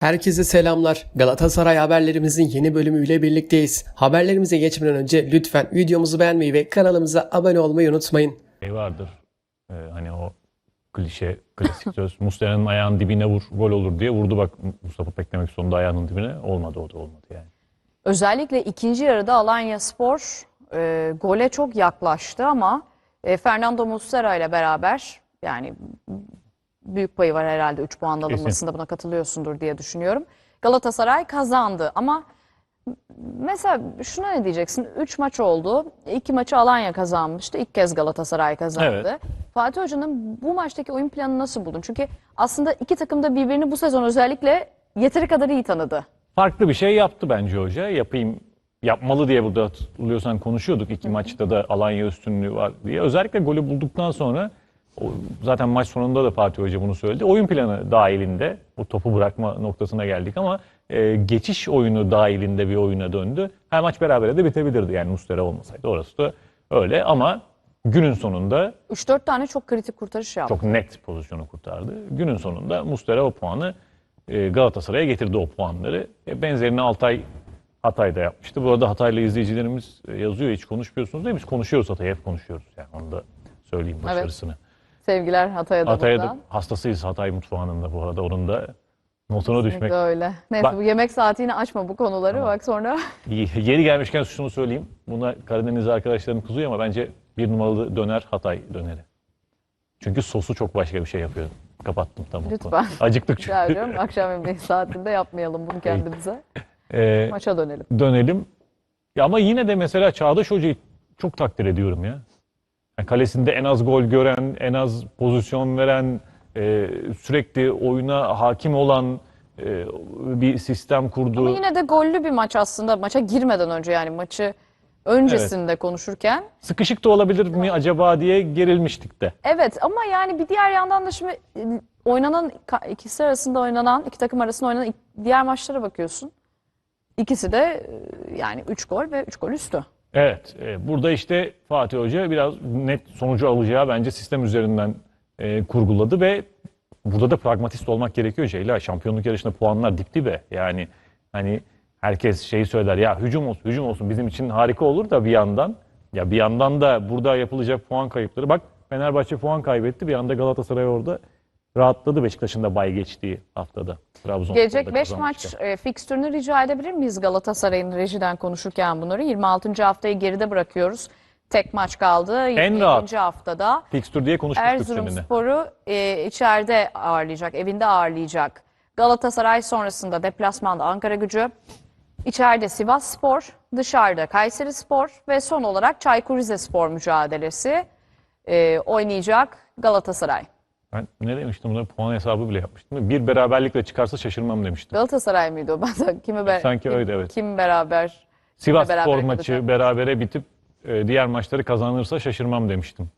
Herkese selamlar. Galatasaray haberlerimizin yeni bölümüyle birlikteyiz. Haberlerimize geçmeden önce lütfen videomuzu beğenmeyi ve kanalımıza abone olmayı unutmayın. şey vardır. Ee, hani o klişe, klasik söz. Muslera'nın ayağının dibine vur, gol olur diye vurdu bak Mustafa beklemek sonunda ayağının dibine. Olmadı o da olmadı yani. Özellikle ikinci yarıda Alanya Spor e, gole çok yaklaştı ama e, Fernando Muslera ile beraber yani büyük payı var herhalde 3 puan alınmasında buna katılıyorsundur diye düşünüyorum. Galatasaray kazandı ama mesela şuna ne diyeceksin? 3 maç oldu. 2 maçı Alanya kazanmıştı. İlk kez Galatasaray kazandı. Evet. Fatih Hoca'nın bu maçtaki oyun planını nasıl buldun? Çünkü aslında iki takım da birbirini bu sezon özellikle yeteri kadar iyi tanıdı. Farklı bir şey yaptı bence hoca. Yapayım, yapmalı diye burada hatırlıyorsan konuşuyorduk. iki maçta da Alanya üstünlüğü var diye. Özellikle golü bulduktan sonra zaten maç sonunda da Fatih Hoca bunu söyledi. Oyun planı dahilinde o topu bırakma noktasına geldik ama e, geçiş oyunu dahilinde bir oyuna döndü. Her maç berabere de bitebilirdi yani Muslera olmasaydı. Orası da öyle ama günün sonunda 3-4 tane çok kritik kurtarış yaptı. çok net pozisyonu kurtardı. Günün sonunda Muslera o puanı e, Galatasaray'a getirdi o puanları. E, benzerini Altay Hatay'da yapmıştı. Bu arada Hataylı izleyicilerimiz e, yazıyor hiç konuşmuyorsunuz değil mi? Biz konuşuyoruz Hatay'ı hep konuşuyoruz. Yani onu da söyleyeyim Evet. Sevgiler Hatay'a da Hatay'a da buradan. hastasıyız Hatay mutfağının da bu arada onun da notuna düşmek. Kesinlikle öyle. Neyse Bak- bu yemek saati yine açma bu konuları. Bak sonra Yeri gelmişken şunu söyleyeyim. Buna Karadeniz arkadaşlarım kızıyor ama bence bir numaralı döner Hatay döneri. Çünkü sosu çok başka bir şey yapıyor. Kapattım tamam. Lütfen. Acıktık çünkü. rica ediyorum akşam yemeği saatinde yapmayalım bunu kendimize. Ee, Maça dönelim. dönelim. Ya ama yine de mesela Çağdaş Hoca'yı çok takdir ediyorum ya. Yani kalesinde en az gol gören, en az pozisyon veren, e, sürekli oyuna hakim olan e, bir sistem kurdu. Ama yine de gollü bir maç aslında maça girmeden önce yani maçı öncesinde konuşurken. Sıkışık da olabilir mi acaba diye gerilmiştik de. Evet ama yani bir diğer yandan da şimdi e, oynanan ikisi arasında oynanan iki takım arasında oynanan ik- diğer maçlara bakıyorsun. İkisi de e, yani 3 gol ve 3 gol üstü. Evet, e, burada işte Fatih Hoca biraz net sonucu alacağı bence sistem üzerinden e, kurguladı ve burada da pragmatist olmak gerekiyor Ceyla. Şampiyonluk yarışında puanlar dip dibe. Yani hani herkes şeyi söyler ya hücum olsun, hücum olsun bizim için harika olur da bir yandan ya bir yandan da burada yapılacak puan kayıpları. Bak Fenerbahçe puan kaybetti bir anda Galatasaray orada rahatladı Beşiktaş'ın da bay geçtiği haftada. Trabzonspor'da Gelecek 5 maç e, fikstürünü rica edebilir miyiz Galatasaray'ın rejiden konuşurken bunları? 26. haftayı geride bırakıyoruz. Tek maç kaldı. 27. rahat. haftada Fikstür diye konuşmuştuk. Erzurumspor'u e, içeride ağırlayacak, evinde ağırlayacak. Galatasaray sonrasında deplasmanda Ankara gücü, içeride Sivas Spor, dışarıda Kayseri Spor ve son olarak Çaykur Rizespor mücadelesi e, oynayacak Galatasaray. Ben ne demiştim buna puan hesabı bile yapmıştım. Bir beraberlikle çıkarsa şaşırmam demiştim. Galatasaray mıydı o? Ben de kimi be- Sanki kim, öyle, evet. Kim beraber? Sivas beraber Spor kalacak. maçı berabere bitip e, diğer maçları kazanırsa şaşırmam demiştim.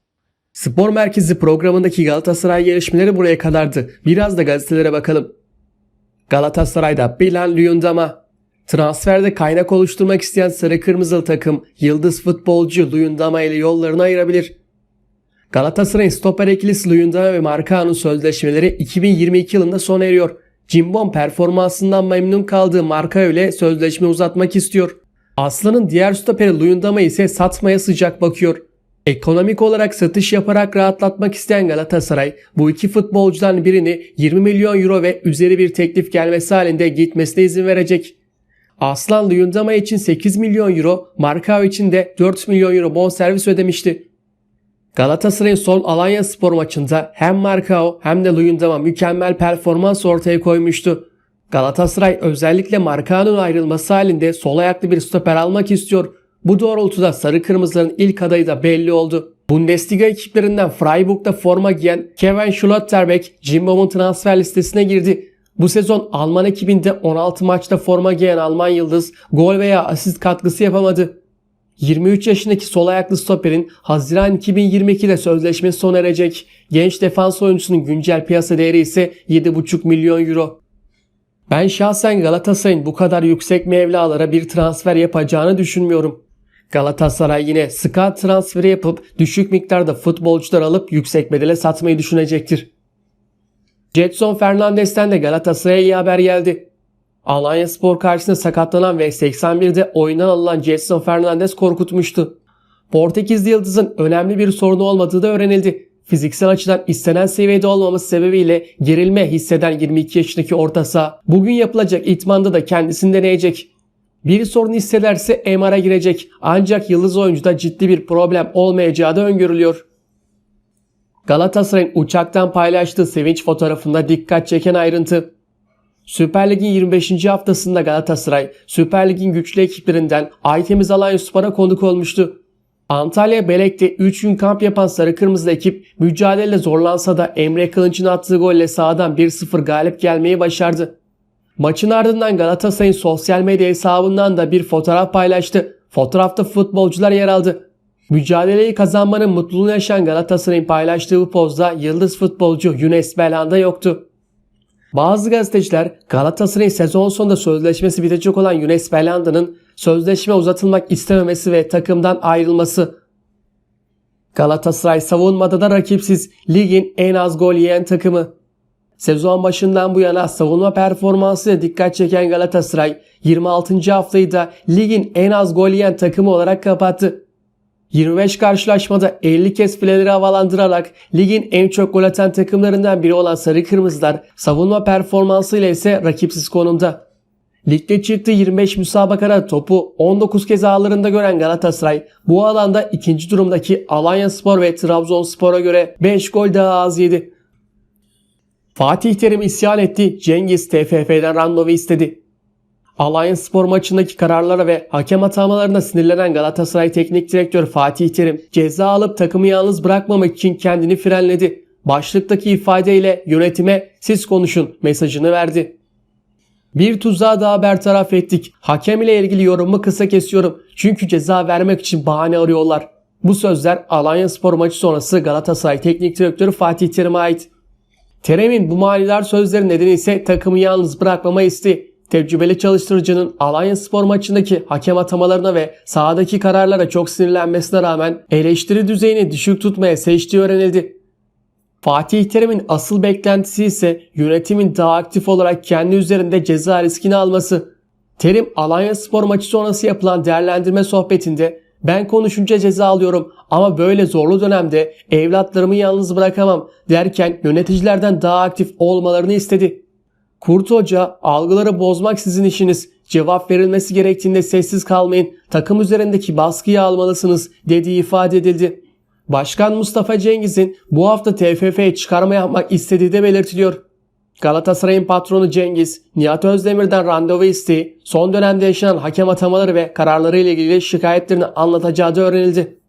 Spor Merkezi programındaki Galatasaray gelişmeleri buraya kadardı. Biraz da gazetelere bakalım. Galatasaray'da Bilan Luyendama. Transferde kaynak oluşturmak isteyen sarı kırmızılı takım yıldız futbolcu Luyendama ile yollarını ayırabilir. Galatasaray'ın stoper ikilisi Luyendama ve Marcao'nun sözleşmeleri 2022 yılında sona eriyor. Cimbom performansından memnun kaldığı Marcao ile sözleşme uzatmak istiyor. Aslan'ın diğer stoperi Luyendama ise satmaya sıcak bakıyor. Ekonomik olarak satış yaparak rahatlatmak isteyen Galatasaray bu iki futbolcudan birini 20 milyon euro ve üzeri bir teklif gelmesi halinde gitmesine izin verecek. Aslan Luyendama için 8 milyon euro, Marcao için de 4 milyon euro bonservis ödemişti. Galatasaray'ın son Alanya Spor maçında hem Marcao hem de Luyendama mükemmel performans ortaya koymuştu. Galatasaray özellikle Marcao'nun ayrılması halinde sol ayaklı bir stoper almak istiyor. Bu doğrultuda sarı kırmızıların ilk adayı da belli oldu. Bundesliga ekiplerinden Freiburg'da forma giyen Kevin Schlotterbeck, Jimbom'un transfer listesine girdi. Bu sezon Alman ekibinde 16 maçta forma giyen Alman yıldız gol veya asist katkısı yapamadı. 23 yaşındaki sol ayaklı stoperin Haziran 2022'de sözleşmesi sona erecek. Genç defans oyuncusunun güncel piyasa değeri ise 7,5 milyon euro. Ben şahsen Galatasaray'ın bu kadar yüksek mevlalara bir transfer yapacağını düşünmüyorum. Galatasaray yine scout transferi yapıp düşük miktarda futbolcular alıp yüksek bedele satmayı düşünecektir. Jetson Fernandes'ten de Galatasaray'a iyi haber geldi. Alanya Spor karşısında sakatlanan ve 81'de oyundan alınan Jetson Fernandez korkutmuştu. Portekizli Yıldız'ın önemli bir sorunu olmadığı da öğrenildi. Fiziksel açıdan istenen seviyede olmaması sebebiyle gerilme hisseden 22 yaşındaki orta saha bugün yapılacak itmanda da kendisini deneyecek. Bir sorun hissederse MR'a girecek ancak yıldız oyuncuda ciddi bir problem olmayacağı da öngörülüyor. Galatasaray'ın uçaktan paylaştığı sevinç fotoğrafında dikkat çeken ayrıntı. Süper Lig'in 25. haftasında Galatasaray, Süper Lig'in güçlü ekiplerinden Aytemiz Alanyaspor'a konuk olmuştu. Antalya Belek'te 3 gün kamp yapan Sarı Kırmızı ekip mücadele zorlansa da Emre Kılınç'ın attığı golle sahadan 1-0 galip gelmeyi başardı. Maçın ardından Galatasaray'ın sosyal medya hesabından da bir fotoğraf paylaştı. Fotoğrafta futbolcular yer aldı. Mücadeleyi kazanmanın mutluluğunu yaşayan Galatasaray'ın paylaştığı bu pozda yıldız futbolcu Younes Belhanda yoktu. Bazı gazeteciler Galatasaray'ın sezon sonunda sözleşmesi bitecek olan Younes Belhanda'nın sözleşme uzatılmak istememesi ve takımdan ayrılması. Galatasaray savunmada da rakipsiz ligin en az gol yiyen takımı. Sezon başından bu yana savunma performansıyla dikkat çeken Galatasaray 26. haftayı da ligin en az gol yiyen takımı olarak kapattı. 25 karşılaşmada 50 kez fileleri havalandırarak ligin en çok gol atan takımlarından biri olan Sarı Kırmızılar savunma performansıyla ise rakipsiz konumda. Ligde çıktığı 25 müsabakada topu 19 kez ağlarında gören Galatasaray bu alanda ikinci durumdaki Alanya Spor ve Trabzonspor'a göre 5 gol daha az yedi. Fatih Terim isyan etti. Cengiz TFF'den randevu istedi. Alanya Spor maçındaki kararlara ve hakem atamalarına sinirlenen Galatasaray Teknik Direktör Fatih Terim ceza alıp takımı yalnız bırakmamak için kendini frenledi. Başlıktaki ifadeyle yönetime siz konuşun mesajını verdi. Bir tuzağı daha bertaraf ettik. Hakem ile ilgili yorumumu kısa kesiyorum. Çünkü ceza vermek için bahane arıyorlar. Bu sözler Alanya Spor maçı sonrası Galatasaray Teknik Direktörü Fatih Terim'e ait. Terim'in bu manidar sözleri nedeni ise takımı yalnız bırakmama isteği. Tecrübeli çalıştırıcının Alanya Spor maçındaki hakem atamalarına ve sahadaki kararlara çok sinirlenmesine rağmen eleştiri düzeyini düşük tutmaya seçtiği öğrenildi. Fatih Terim'in asıl beklentisi ise yönetimin daha aktif olarak kendi üzerinde ceza riskini alması. Terim Alanya Spor maçı sonrası yapılan değerlendirme sohbetinde ben konuşunca ceza alıyorum ama böyle zorlu dönemde evlatlarımı yalnız bırakamam derken yöneticilerden daha aktif olmalarını istedi. Kurt Hoca algıları bozmak sizin işiniz. Cevap verilmesi gerektiğinde sessiz kalmayın. Takım üzerindeki baskıyı almalısınız dediği ifade edildi. Başkan Mustafa Cengiz'in bu hafta TFF'ye çıkarma yapmak istediği de belirtiliyor. Galatasaray'ın patronu Cengiz, Nihat Özdemir'den randevu isteği, son dönemde yaşanan hakem atamaları ve kararları ile ilgili şikayetlerini anlatacağı da öğrenildi.